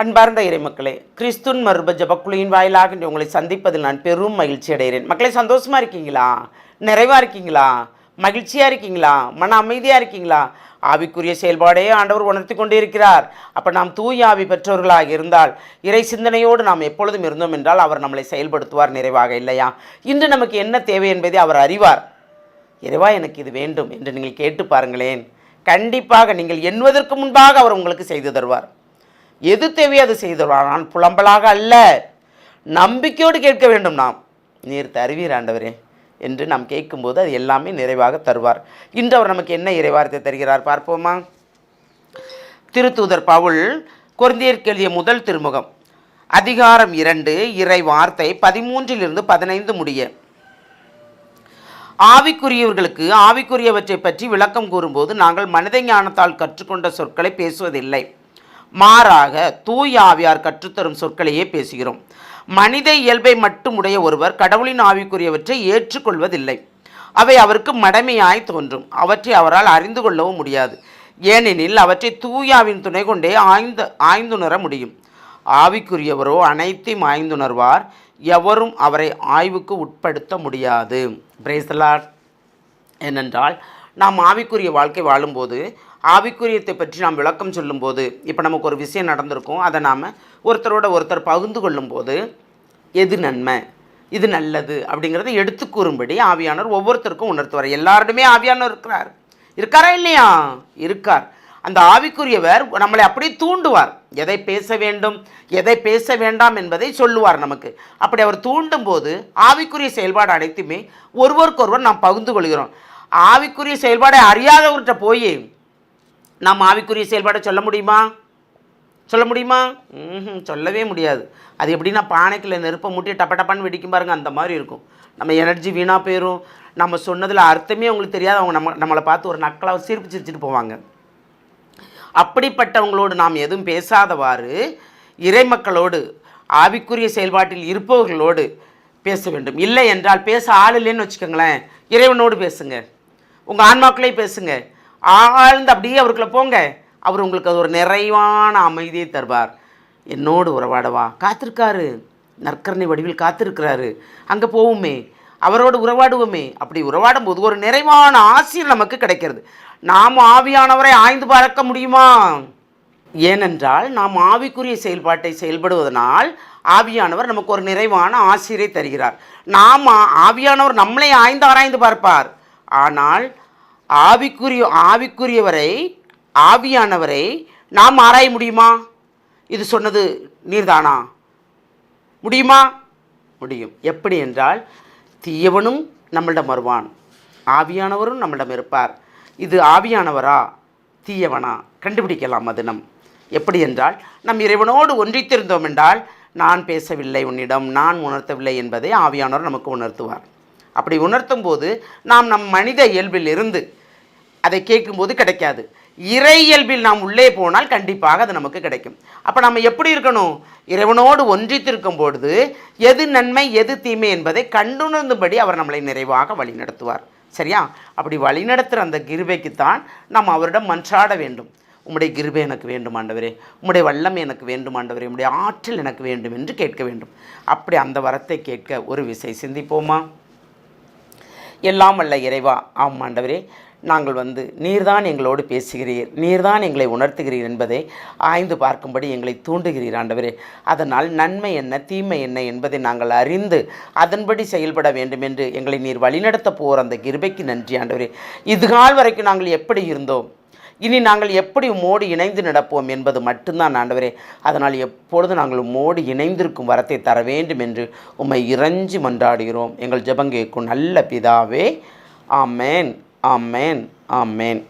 அன்பார்ந்த இறைமக்களே கிறிஸ்துன் மருப ஜபக்குழுவின் வாயிலாக உங்களை சந்திப்பதில் நான் பெரும் மகிழ்ச்சி அடைகிறேன். மக்களே சந்தோஷமாக இருக்கீங்களா? நிறைவாக இருக்கீங்களா? மகிழ்ச்சியாக இருக்கீங்களா? மன அமைதியாக இருக்கீங்களா? ஆவிக்குரிய செயல்பாடே ஆண்டவர் உணர்த்தி கொண்டே இருக்கிறார் அப்போ நாம் தூய ஆவி பெற்றவர்களாக இருந்தால் இறை சிந்தனையோடு நாம் எப்பொழுதும் இருந்தோம் என்றால் அவர் நம்மளை செயல்படுத்துவார் நிறைவாக இல்லையா? இன்று நமக்கு என்ன தேவை என்பதை அவர் அறிவார். இறைவா எனக்கு இது வேண்டும் என்று நீங்கள் கேட்டு பாருங்களேன். கண்டிப்பாக நீங்கள் எண்ணுவதற்கு முன்பாக அவர் உங்களுக்கு செய்து தருவார். எது தேவையோ அது செய்து நான் புலம்பலாக அல்ல. நம்பிக்கையோடு கேட்க வேண்டும் நாம். நீர் தருவீர் ஆண்டவரே என்று நாம் கேட்கும்போது அது எல்லாமே நிறைவாக தருவார். இன்று அவர் நமக்கு என்ன இறைவார்த்தை தருகிறார் பார்ப்போமா? திருத்தூதர் பவுல் குருந்தியருக்கு எழுதிய முதல் திருமுகம். அதிகாரம் இரண்டு இறை வார்த்தை பதிமூன்றிலிருந்து பதினைந்து முடிய. ஆவிக்குரியவர்களுக்கு ஆவிக்குரியவற்றை பற்றி விளக்கம் கூறும்போது நாங்கள் மனித ஞானத்தால் கற்றுக்கொண்ட சொற்களை பேசுவதில்லை. மாறாக தூய ஆவியார் கற்றுத்தரும் சொற்களையே பேசுகிறோம். மனித இயல்பை மட்டும் உடைய ஒருவர் கடவுளின் ஆவிக்குரியவற்றை ஏற்றுக்கொள்வதில்லை. அவை அவருக்கு மடமையாய் தோன்றும். அவற்றை அவரால் அறிந்து கொள்ளவும் முடியாது. ஏனெனில் அவற்றை தூயாவின் துணை கொண்டே ஆய்ந்து ஆய்ந்துணர முடியும். ஆவிக்குரியவரோ அனைத்தையும் ஆய்ந்துணர்வார். எவரும் அவரை ஆய்வுக்கு உட்படுத்த முடியாது. பிரேசலார் ஏனென்றால் நாம் ஆவிக்குரிய வாழ்க்கை வாழும்போது ஆவிக்குரியத்தை பற்றி நாம் விளக்கம் சொல்லும்போது இப்போ நமக்கு ஒரு விஷயம் நடந்திருக்கும். அதை நாம் ஒருத்தரோட ஒருத்தர் பகிர்ந்து கொள்ளும்போது எது நன்மை? இது நல்லது? அப்படிங்கிறத எடுத்து கூறும்படி ஆவியானவர் ஒவ்வொருத்தருக்கும் உணர்த்துவார். எல்லாருமே ஆவியானவர் இருக்கிறார். இருக்காரா இல்லையா? இருக்கார். அந்த ஆவிக்குரியவர் நம்மளை அப்படியே தூண்டுவார். எதை பேச வேண்டும்? எதை பேச வேண்டாம் என்பதை சொல்லுவார் நமக்கு. அப்படி அவர் தூண்டும் போது ஆவிக்குரிய செயல்பாடு அனைத்துமே ஒருவருக்கொருவர் நாம் பகிர்ந்து கொள்கிறோம். ஆவிக்குரிய செயல்பாடை அறியாதவர்கிட்ட போய் நாம் ஆவிக்குரிய செயல்பாடை சொல்ல முடியுமா? சொல்ல முடியுமா? ம்ஹும், சொல்லவே முடியாது. அது எப்படின்னா பானைக்குள்ள நெருப்பை மூட்டி டப்ப டப்பான்னு வெடிக்கும் பாருங்க அந்த மாதிரி இருக்கும். நம்ம எனர்ஜி வீணாக போயிடும் நம்ம சொன்னதில் அர்த்தமே அவங்களுக்கு தெரியாது. அவங்க நம்ம நம்மளை பார்த்து ஒரு நக்கலாக சிரிப்பு சிரிச்சிட்டு போவாங்க. அப்படிப்பட்டவங்களோடு நாம் எதுவும் பேசாதவாறு இறைமக்களோடு ஆவிக்குரிய செயல்பாட்டில் இருப்பவர்களோடு பேச வேண்டும். இல்லை என்றால் பேச ஆள் இல்லைன்னு வச்சுக்கோங்களேன். இறைவனோடு பேசுங்க. உங்கள் ஆன்மாக்களே பேசுங்கள் ஆழ்ந்து அப்படியே அவருக்குள்ள போங்க. அவர் உங்களுக்கு அது ஒரு நிறைவான அமைதியை தருவார். என்னோடு உறவாடவா காத்திருக்காரு. நற்கரணை வடிவில் காத்திருக்கிறாரு. அங்கே போவோமே. அவரோடு உறவாடுவோமே. அப்படி உறவாடும் போது ஒரு நிறைவான ஆசிரியர் நமக்கு கிடைக்கிறது. நாம் ஆவியானவரை ஆய்ந்து பார்க்க முடியுமா? ஏனென்றால் நாம் ஆவிக்குரிய செயல்பாட்டை செயல்படுவதனால் ஆவியானவர் நமக்கு ஒரு நிறைவான ஆசிரியரை தருகிறார். நாம் ஆவியானவர் நம்மளே ஆய்ந்து ஆராய்ந்து பார்ப்பார். ஆனால் ஆவிக்குரிய ஆவிக்குரியவரை ஆவியானவரை நாம் ஆராய முடியுமா? இது சொன்னது நீர்தானா? முடியுமா? முடியும். எப்படி என்றால் தீயவனும் நம்மளிடம் வருவான். ஆவியானவரும் நம்மளிடம் இருப்பார். இது ஆவியானவரா? தீயவனா? கண்டுபிடிக்கலாம் அது நம். எப்படி என்றால் நம் இறைவனோடு ஒன்றித்திருந்தோம் என்றால் நான் பேசவில்லை உன்னிடம் நான் உணர்த்தவில்லை என்பதை ஆவியானவர் நமக்கு உணர்த்துவார். அப்படி உணர்த்தும் போது நாம் நம் மனித இயல்பில் இருந்து அதை கேட்கும்போது கிடைக்காது. இறையியல்பில் நாம் உள்ளே போனால் கண்டிப்பாக அது நமக்கு கிடைக்கும். அப்போ நம்ம எப்படி இருக்கணும்? இறைவனோடு ஒன்றித்திருக்கும் பொழுது எது நன்மை எது தீமை என்பதை கண்டுணர்ந்தபடி அவர் நம்மளை நிறைவாக வழிநடத்துவார். சரியா? அப்படி வழிநடத்துகிற அந்த கிருபைக்குத்தான் நாம் அவரிடம் மன்றாட வேண்டும். உம்முடைய கிருபை எனக்கு வேண்டும் ஆண்டவரே. உம்முடைய வல்லமை எனக்கு வேண்டும் ஆண்டவரே. உம்முடைய ஆற்றல் எனக்கு வேண்டும் என்று கேட்க வேண்டும். அப்படி அந்த வரத்தை கேட்க ஒரு விசை சிந்திப்போமா? எல்லாம் வல்ல இறைவா. ஆம் ஆண்டவரே. நாங்கள் வந்து நீர்தான் எங்களோடு பேசுகிறீர் நீர்தான் எங்களை உணர்த்துகிறீர் என்பதை ஆய்ந்து பார்க்கும்படி எங்களை தூண்டுகிறீர் ஆண்டவரே. அதனால் நன்மை என்ன தீமை என்ன என்பதை நாங்கள் அறிந்து அதன்படி செயல்பட வேண்டும் என்று எங்களை நீர் வழிநடத்த போகிற அந்த கிருபைக்கு நன்றி ஆண்டவரே. இதுகால் வரைக்கும் நாங்கள் எப்படி இருந்தோம்? இனி நாங்கள் எப்படி உம்மோடு இணைந்து நடப்போம் என்பது மட்டும்தான் ஆண்டவரே. அதனால் எப்பொழுது நாங்கள் உம்மோடு இணைந்திருக்கும் வரத்தை தர வேண்டும் என்று உம்மை இறைஞ்சி மன்றாடுகிறோம். எங்கள் ஜெபங்கேக்கும் நல்ல பிதாவே ஆமேன். ஆமேன் ஆமேன்